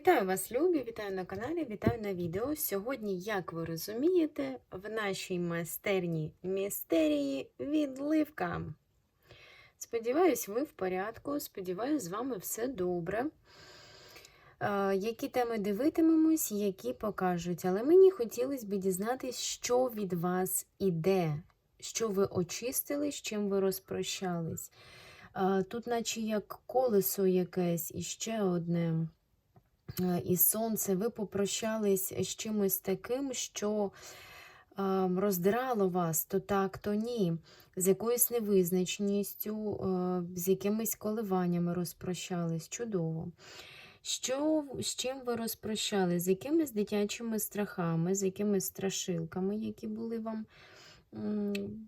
Вітаю вас, любі! Вітаю на каналі, вітаю на відео. Сьогодні, як ви розумієте, в нашій майстерні містерії відливка. Сподіваюсь, ви в порядку. Сподіваюсь, з вами все добре. Е, Які теми дивитимемось, які покажуть. Але мені хотілося б дізнатися, що від вас іде, що ви очистили, з чим ви розпрощались. Е, Тут, наче як колесо якесь, і ще одне. Е, І сонце, ви попрощались з чимось таким, що е, роздирало вас то так, то ні, з якоюсь невизначеністю, е, з якимись коливаннями розпрощались. Чудово. Що, з чим ви розпрощались? З якимись дитячими страхами, з якимись страшилками, які були вам,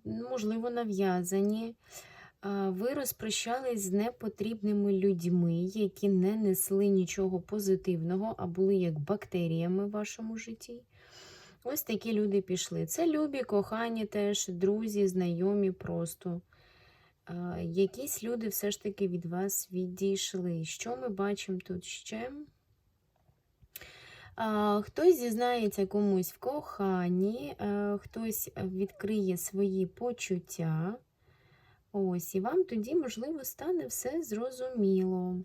можливо, нав'язані. Ви розпрощались з непотрібними людьми, які не несли нічого позитивного, а були як бактеріями в вашому житті. Ось такі люди пішли. Це любі, кохані теж, друзі, знайомі просто. Якісь люди все ж таки від вас відійшли. Що ми бачимо тут ще? Хтось зізнається комусь в коханні, хтось відкриє свої почуття. Ось, і вам тоді, можливо, стане все зрозуміло.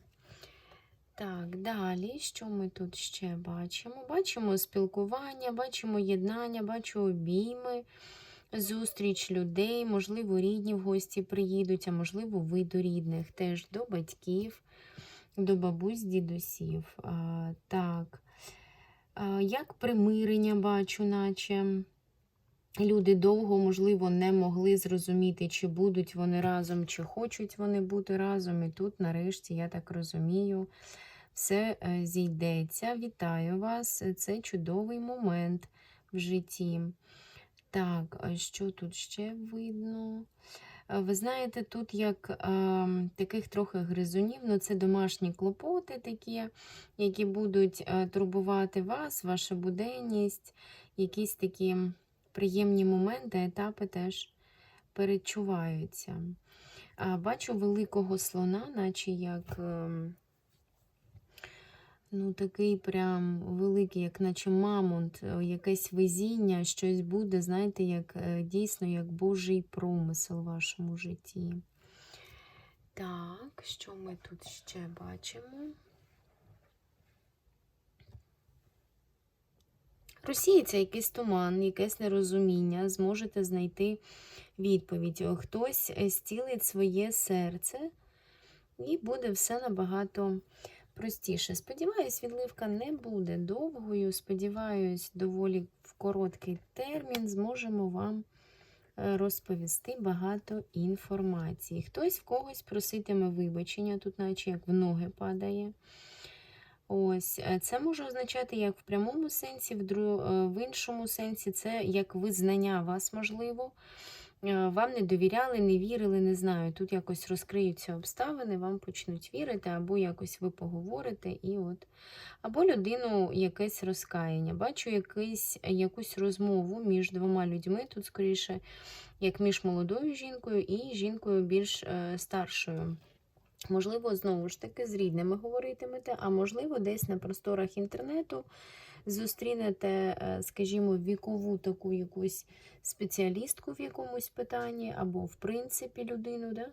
Так, далі, що ми тут ще бачимо? Бачимо спілкування, бачимо єднання, бачу обійми, зустріч людей, можливо, рідні в гості приїдуть, а можливо, ви до рідних, теж до батьків, до бабусь, дідусів. А, так, а, як примирення бачу, наче. Люди довго, можливо, не могли зрозуміти, чи будуть вони разом, чи хочуть вони бути разом. І тут, нарешті, я так розумію, все е, зійдеться. Вітаю вас! Це чудовий момент в житті. Так, що тут ще видно? Е, Ви знаєте, тут як е, таких трохи гризунів, ну це домашні клопоти такі, які будуть е, турбувати вас, ваша буденність, якісь такі приємні моменти, етапи теж перечуваються. Бачу великого слона, наче як ем, ну, такий прям великий, як наче мамонт, е, якесь везіння, щось буде, знаєте, як е, дійсно як Божий промисел в вашому житті. Так, що ми тут ще бачимо? Розсіється якийсь туман, якесь нерозуміння, зможете знайти відповідь. Хтось е, зцілить своє серце, і буде все набагато простіше. Сподіваюсь, відливка не буде довгою. Сподіваюсь, доволі в короткий термін зможемо вам е, розповісти багато інформації. Хтось в когось проситиме вибачення, тут, наче як в ноги падає. Ось, е, це може означати як в прямому сенсі, в, е, іншому сенсі, це як визнання вас, можливо. Е, Вам не довіряли, не вірили, не знаю. Тут якось розкриються обставини, вам почнуть вірити, або якось ви поговорите, і от. Або людину якесь розкаяння. Бачу якийсь, якусь розмову між двома людьми, тут скоріше, як між молодою жінкою і жінкою більш старшою. Можливо, знову ж таки, з рідними говоритимете, а можливо, десь на просторах інтернету зустрінете, е, скажімо, вікову таку якусь спеціалістку в якомусь питанні, або, в принципі, людину, да?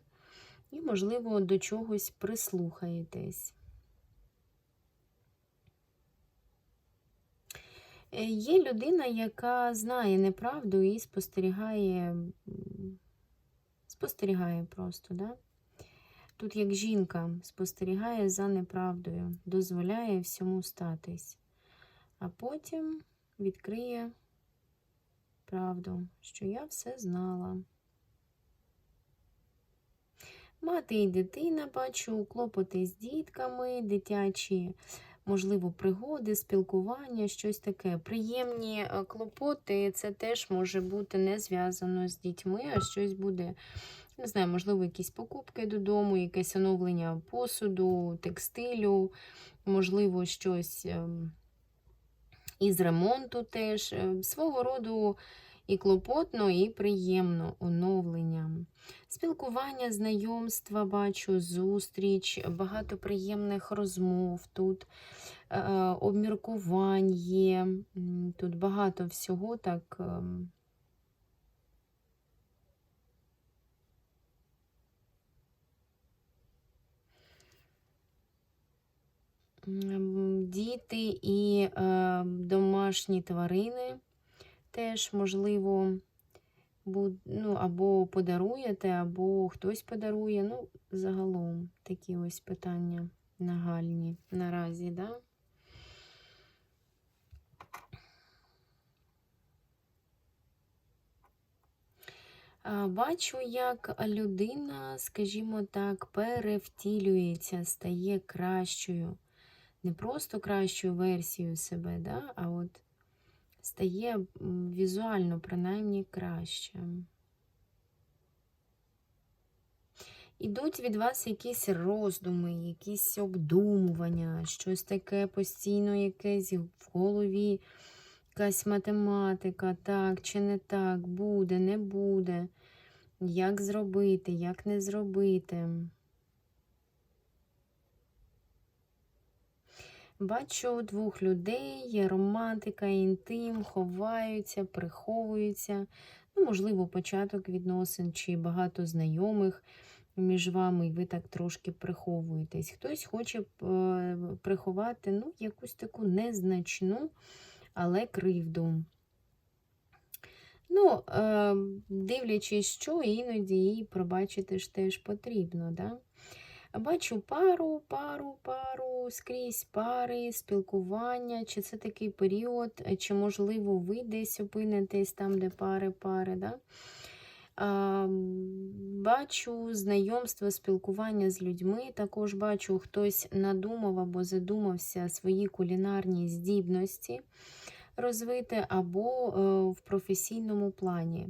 і, можливо, до чогось прислухаєтесь. Е, Є людина, яка знає неправду і спостерігає, спостерігає просто, да? Тут як жінка спостерігає за неправдою, дозволяє всьому статись, а потім відкриє правду, що я все знала. Мати і дитина бачу, клопоти з дітками, дитячі, можливо, пригоди, спілкування, щось таке. Приємні е, клопоти це теж може бути не зв'язано з дітьми, а щось буде не знаю, можливо, якісь покупки додому, якесь оновлення посуду, текстилю, можливо, щось ем, із ремонту теж. Е, Свого роду І клопотно, і приємно оновлення. Спілкування, знайомства, бачу, зустріч, багато приємних розмов тут, е, обміркувань є. Тут багато всього так. Діти і е, домашні тварини теж, можливо, буд, ну, або подаруєте, або хтось подарує. Ну, загалом такі ось питання нагальні наразі, да? Бачу, як людина, скажімо так, перевтілюється, стає кращою не просто кращою версією себе, да, а от стає візуально, принаймні, краще. Ідуть від вас якісь роздуми, якісь обдумування, щось таке постійно, якесь в голові, якась математика, так чи не так, буде, не буде, як зробити, як не зробити. Бачу двох людей, є романтика, інтим, ховаються, приховуються. Ну, Можливо, початок відносин чи багато знайомих між вами, і ви так трошки приховуєтесь. Хтось хоче е, приховати ну, якусь таку незначну, але кривду. Ну, е, дивлячись, що іноді її пробачити ж теж потрібно. Да? Бачу пару, пару, пару, скрізь пари, спілкування, чи це такий період, чи, можливо, ви десь опинитесь там, де пари, пари. Да? А, Бачу знайомство, спілкування з людьми. Також бачу, хтось надумав або задумався свої кулінарні здібності розвити, або е, в професійному плані.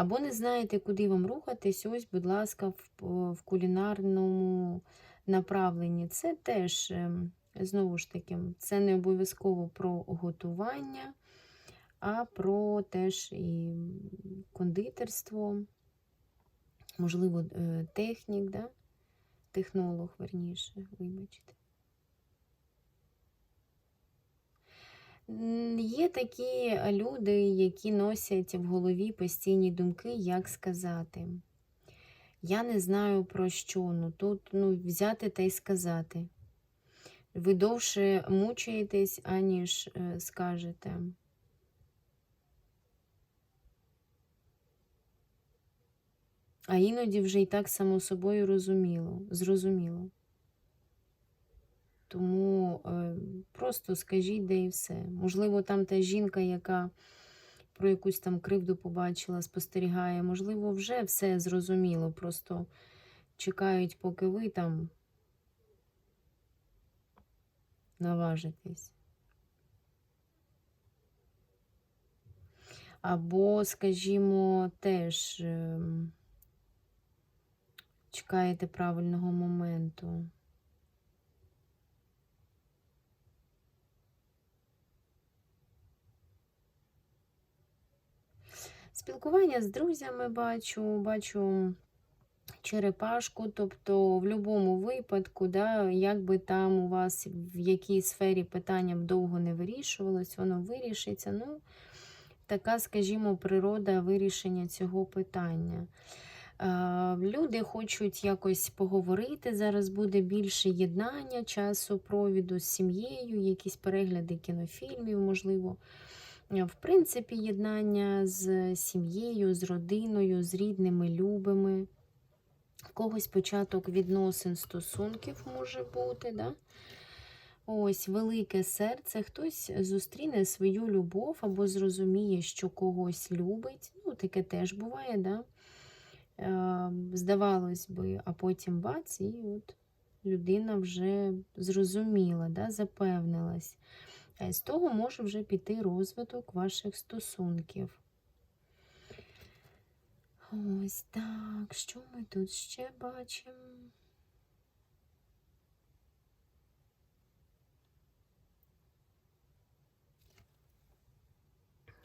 Або не знаєте, куди вам рухатись, ось, будь ласка, в, кулінарному направленні. Це теж, ем, знову ж таки, це не обов'язково про готування, а про теж і кондитерство, можливо, е, технік, да? технолог, верніше, вибачте. Є такі люди, які носять в голові постійні думки, як сказати. Я не знаю про що, ну тут ну, взяти та й сказати. Ви довше мучаєтесь, аніж е, скажете. А іноді вже і так само собою розуміло, зрозуміло. Тому е, просто скажіть, де і все. Можливо, там та жінка, яка про якусь там кривду побачила, спостерігає, можливо, вже все зрозуміло. Просто чекають, поки ви там наважитесь. Або, скажімо, теж е, чекаєте правильного моменту. Спілкування з друзями бачу, бачу черепашку, тобто в будь-якому випадку, да, як би там у вас в якій сфері питання б довго не вирішувалось, воно вирішиться. Ну, Така, скажімо, природа вирішення цього питання. Люди хочуть якось поговорити. Зараз буде більше єднання, часу провіду з сім'єю, якісь перегляди кінофільмів, можливо. В принципі, єднання з сім'єю, з родиною, з рідними, любими. В когось початок відносин стосунків може бути. Да? Ось велике серце, хтось зустріне свою любов або зрозуміє, що когось любить. Ну, таке теж буває, да? Е, здавалось би, а потім бац, і от людина вже зрозуміла, да? запевнилась. З того може вже піти розвиток ваших стосунків. Ось так, що ми тут ще бачимо?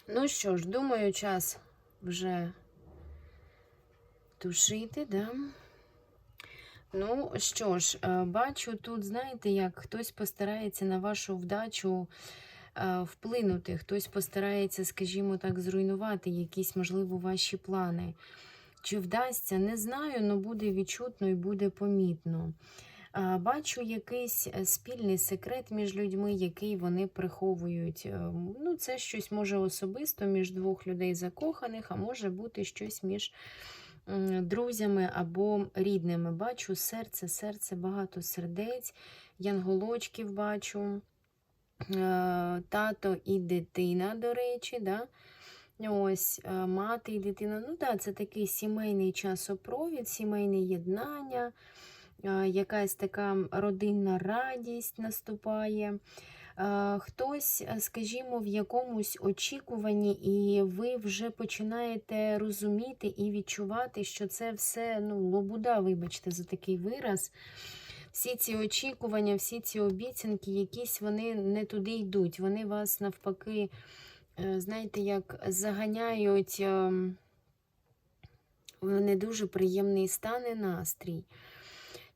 Ну що ж, думаю, час вже тушити, да? Ну що ж, е, бачу тут, знаєте, як хтось постарається на вашу вдачу е, вплинути, хтось постарається, скажімо так, зруйнувати якісь, можливо, ваші плани. Чи вдасться, не знаю, але буде відчутно і буде помітно. Е, Бачу якийсь спільний секрет між людьми, який вони приховують. Ну, це щось може особисто між двох людей закоханих, а може бути щось між друзями або рідними. Бачу серце, серце, багато сердець, янголочків бачу, е, тато і дитина, до речі. да? Ось е, мати і дитина. Ну так, це такий сімейний часопровід, сімейне єднання, е, якась така родинна радість наступає. Е, Хтось, е, скажімо, в якомусь очікуванні, і ви вже починаєте розуміти і відчувати, що це все ну, лобуда, вибачте, за такий вираз. Всі ці очікування, всі ці обіцянки, якісь вони не туди йдуть. Вони вас навпаки, е, знаєте, як заганяють ем, в не дуже приємний стан і настрій.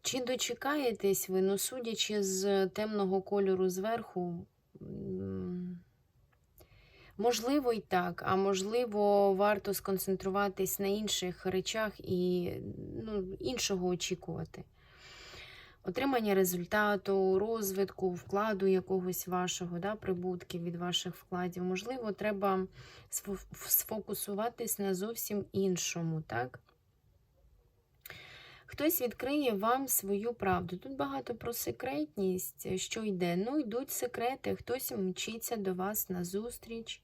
Чи дочекаєтесь ви, ну, судячи з темного кольору зверху, можливо, і так, а можливо, варто сконцентруватись на інших речах і ну, іншого очікувати. Отримання результату, розвитку, вкладу якогось вашого, да, прибутків від ваших вкладів. Можливо, треба сфокусуватись на зовсім іншому, так? Хтось відкриє вам свою правду. Тут багато про секретність, що йде. Ну, йдуть секрети, хтось мчиться до вас на зустріч.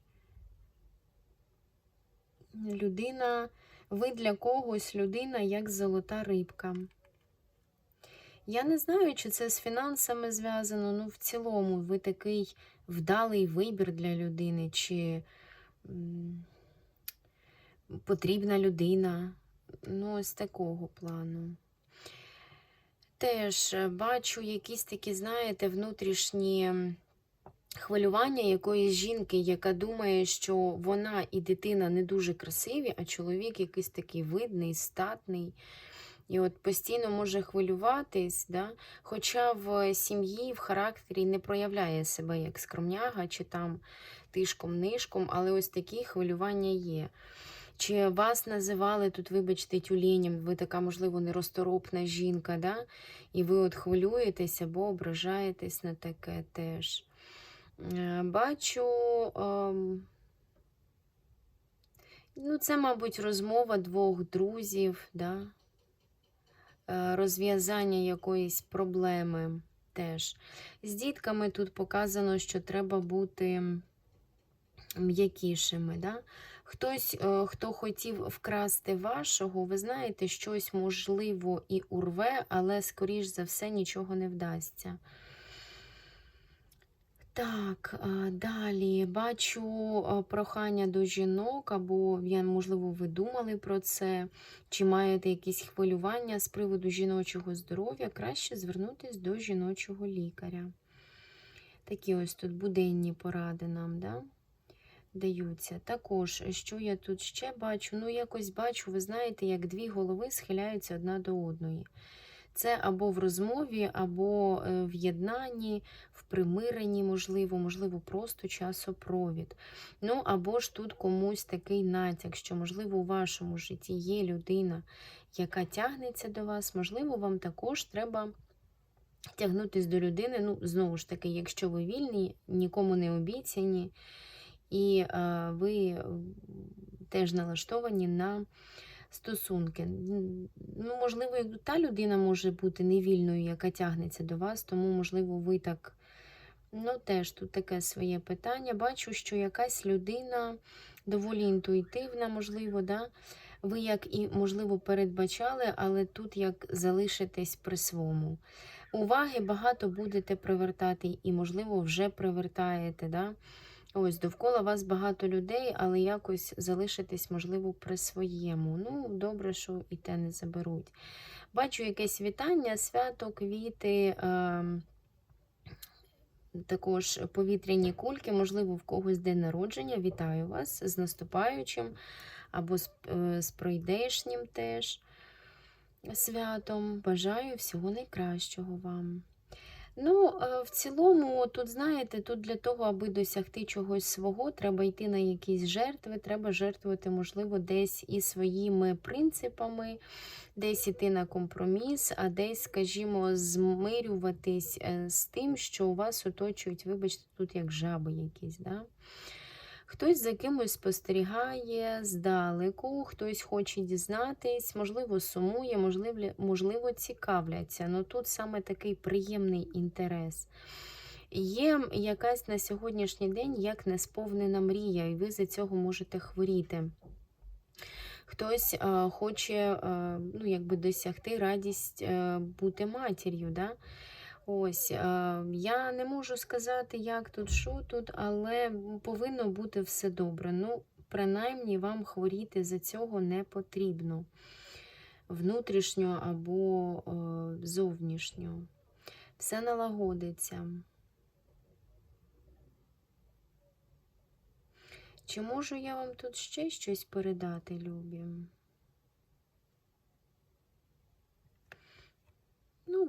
Людина, ви для когось людина як золота рибка. Я не знаю, чи це з фінансами зв'язано. Ну, в цілому, ви такий вдалий вибір для людини, чи потрібна людина. Ну, ось такого плану. Теж е, бачу якісь такі, знаєте, внутрішні хвилювання якоїсь жінки, яка думає, що вона і дитина не дуже красиві, а чоловік якийсь такий видний, статний. І от постійно може хвилюватись, да? хоча в сім'ї, в характері не проявляє себе як скромняга, чи там тишком-нишком, але ось такі хвилювання є. Чи вас називали тут, вибачте, тюленем, ви така, можливо, неросторопна жінка, да? і ви от хвилюєтесь або ображаєтесь на таке теж. Е, Бачу, ем, ну, це, мабуть, розмова двох друзів, да? Е, розв'язання якоїсь проблеми теж. З дітками тут показано, що треба бути м'якішими. Да? Хтось, е, хто хотів вкрасти вашого, ви знаєте, щось можливо і урве, але, скоріш за все, нічого не вдасться. Так, далі бачу прохання до жінок, або, я, можливо, ви думали про це, чи маєте якісь хвилювання з приводу жіночого здоров'я, краще звернутися до жіночого лікаря. Такі ось тут буденні поради нам, да? Даються. Також, що я тут ще бачу? Ну, якось бачу, ви знаєте, як дві голови схиляються одна до одної. Це або в розмові, або е, в єднанні, в примиренні, можливо, можливо, просто часопровід. Ну, або ж тут комусь такий натяк, що, можливо, у вашому житті є людина, яка тягнеться до вас, можливо, вам також треба тягнутися до людини. Ну, знову ж таки, якщо ви вільні, нікому не обіцяні, і ви теж налаштовані на стосунки. Ну, можливо, та людина може бути невільною, яка тягнеться до вас, тому, можливо, ви так. Ну, теж тут таке своє питання. Бачу, що якась людина доволі інтуїтивна, можливо, да? ви як і, можливо, передбачали, але тут як залишитесь при своєму. Уваги багато будете привертати і, можливо, вже привертаєте. Да? Ось довкола вас багато людей, але якось залишитись, можливо, при своєму. Ну, добре, що і те не заберуть. Бачу якесь вітання, свято, квіти. Е також повітряні кульки, можливо, в когось день народження. Вітаю вас з наступаючим або з, е, з пройдешнім теж святом. Бажаю всього найкращого вам. Ну, в цілому, тут, знаєте, тут для того, аби досягти чогось свого, треба йти на якісь жертви, треба жертвувати, можливо, десь і своїми принципами, десь іти на компроміс, а десь, скажімо, змирюватись е, з тим, що у вас оточують, вибачте, тут як жаби якісь. Да? Хтось за кимось спостерігає здалеку, хтось хоче дізнатись, можливо, сумує, можливо, можливо цікавляться. Ну тут саме такий приємний інтерес. Є якась на сьогоднішній день як несповнена мрія, і ви за цього можете хворіти. Хтось а, хоче а, ну, якби досягти радість а, бути матір'ю. Да? Ось, я не можу сказати, як тут, що тут, але повинно бути все добре. Ну, принаймні, вам хворіти за цього не потрібно. Внутрішньо або зовнішньо. Все налагодиться. Чи можу я вам тут ще щось передати, любі?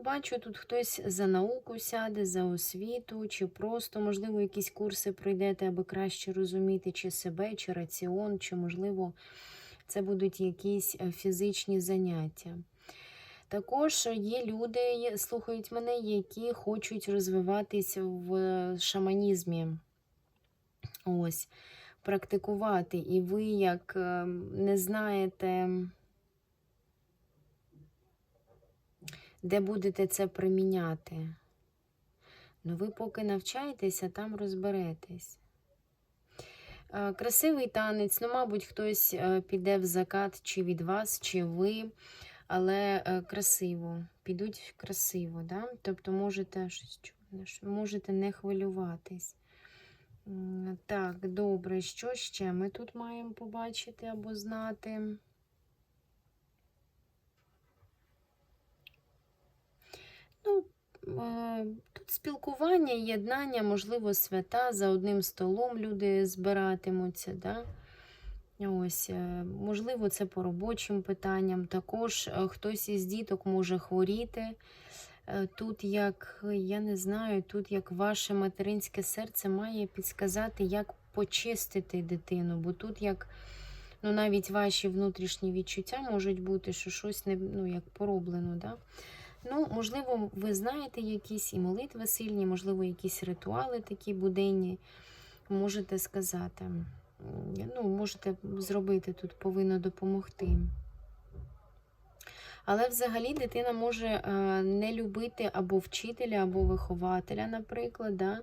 Бачу, тут хтось за науку сяде, за освіту, чи просто, можливо, якісь курси пройдете, аби краще розуміти, чи себе, чи раціон, чи, можливо, це будуть якісь е, фізичні заняття. Також є люди, слухають мене, які хочуть розвиватися в шаманізмі. Ось, практикувати. І ви, як ем, не знаєте. Де будете це приміняти. Ну, ви поки навчаєтеся, там розберетесь. Красивий танець, ну, мабуть, хтось е, піде в закат чи від вас, чи ви, але е, красиво, підуть красиво, да? тобто можете можете не хвилюватись. Так, добре, що ще ми тут маємо побачити або знати? Ну, е, Тут спілкування, єднання, можливо, свята, за одним столом люди збиратимуться. Да? Ось, е, Можливо, це по робочим питанням. Також е, хтось із діток може хворіти. Тут, як, я не знаю, тут як ваше материнське серце має підсказати, як почистити дитину, бо тут як ну, навіть ваші внутрішні відчуття можуть бути, що щось не ну, як пороблено. Да? Ну, можливо, ви знаєте якісь і молитви сильні, можливо, якісь ритуали такі буденні. Можете сказати. Ну, можете зробити тут, повинно допомогти. Але взагалі дитина може е, не любити або вчителя, або вихователя, наприклад. Да?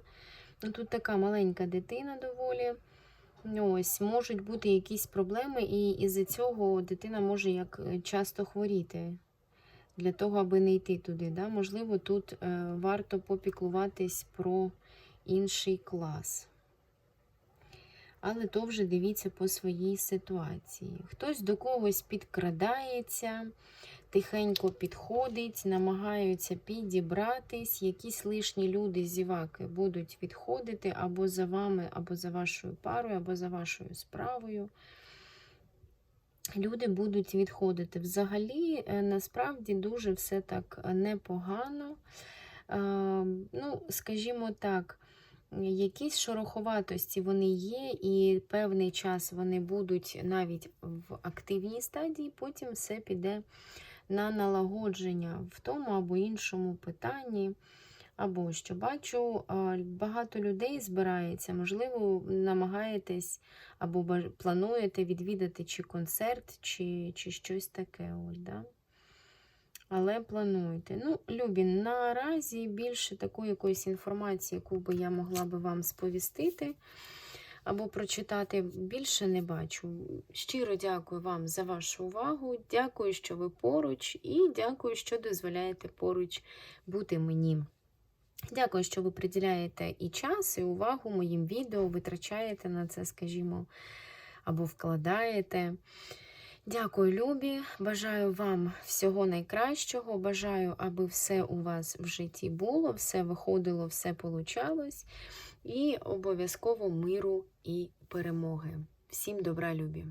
Ну, Тут така маленька дитина доволі. Ось, Можуть бути якісь проблеми, і із-за цього дитина може як е, часто хворіти для того, аби не йти туди. Да? Можливо, тут е, варто попіклуватись про інший клас. Але то вже дивіться по своїй ситуації. Хтось до когось підкрадається, тихенько підходить, намагаються підібратись. Якісь лишні люди, зіваки, будуть відходити або за вами, або за вашою парою, або за вашою справою люди будуть відходити. Взагалі, е, насправді, дуже все так е, непогано. Е, ну, скажімо так, якісь шороховатості вони є, і певний час вони будуть навіть в активній стадії, потім все піде на налагодження в тому або іншому питанні. Або що бачу, багато людей збирається, можливо, намагаєтесь або плануєте відвідати чи концерт, чи чи щось таке. Ось, да? Але плануєте. Ну, Любі, наразі більше такої якоїсь інформації, яку би я могла би вам сповістити або прочитати, більше не бачу. Щиро дякую вам за вашу увагу. Дякую, що ви поруч, і дякую, що дозволяєте поруч бути мені. Дякую, що ви приділяєте і час, і увагу моїм відео, витрачаєте на це, скажімо, або вкладаєте. Дякую, любі. Бажаю вам всього найкращого. Бажаю, аби все у вас в житті було, все виходило, все получалось. І обов'язково миру і перемоги. Всім добра, любі!